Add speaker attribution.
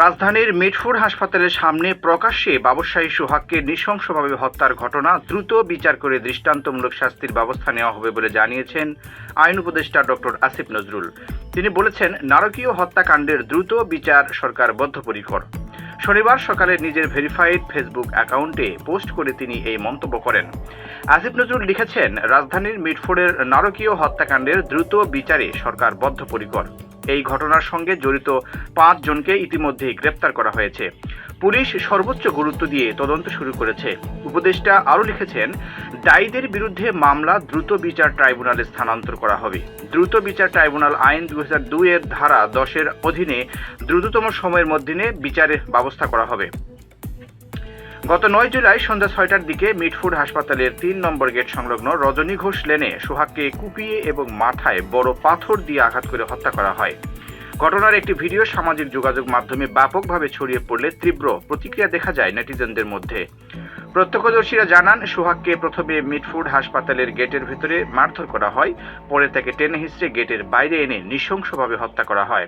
Speaker 1: রাজধানীর মিটফুর হাসপাতালের সামনে প্রকাশ্যে ব্যবসায়ী সোহাগকে নৃশংসভাবে হত্যার ঘটনা দ্রুত বিচার করে দৃষ্টান্তমূলক শাস্তির ব্যবস্থা নেওয়া হবে বলে জানিয়েছেন আইন উপদেষ্টা ডক্টর আসিফ নজরুল। তিনি বলেছেন, নারকীয় হত্যাকাণ্ডের দ্রুত বিচার সরকার বদ্ধপরিকর। শনিবার সকালে নিজের ভেরিফাইড ফেসবুক অ্যাকাউন্টে পোস্ট করে তিনি এই মন্তব্য করেন। আসিফ নজরুল লিখেছেন, রাজধানীর মিটফোর্ডের নারকীয় হত্যাকাণ্ডের দ্রুত বিচারে সরকার বদ্ধপরিকর। এই ঘটনার সঙ্গে জড়িত পাঁচজনকে ইতিমধ্যেই গ্রেপ্তার করা হয়েছে। পুলিশ সর্বোচ্চ গুরুত্ব দিয়ে তদন্ত শুরু করেছে। উপদেষ্টা আরও লিখেছেন, দায়ীদের বিরুদ্ধে মামলা দ্রুত বিচার ট্রাইব্যুনালে স্থানান্তর করা হবে। দ্রুত বিচার ট্রাইব্যুনাল আইন দু হাজার দুইয়ের ধারা দশের অধীনে দ্রুততম সময়ের মধ্যে বিচারের ব্যবস্থা করা হবে। গত নয় জুলাই সন্ধ্যা ছয়টার দিকে মিটফুড হাসপাতালের তিন নম্বর গেট সংলগ্ন রজনী ঘোষ লেনে সোহাগকে কুপিয়ে এবং মাথায় বড় পাথর দিয়ে আঘাত করে হত্যা করা হয়। ঘটনার একটি ভিডিও সামাজিক যোগাযোগ মাধ্যমে ব্যাপকভাবে ছড়িয়ে পড়লে তীব্র প্রতিক্রিয়া দেখা যায় নেটিজেনদের মধ্যে। প্রত্যক্ষদর্শীরা জানান, সোহাগকে প্রথমে মিটফুড হাসপাতালের গেটের ভিতরে মারধর করা হয়, পরে তাকে টেনে হিসড়ে গেটের বাইরে এনে নৃশংসভাবে হত্যা করা হয়।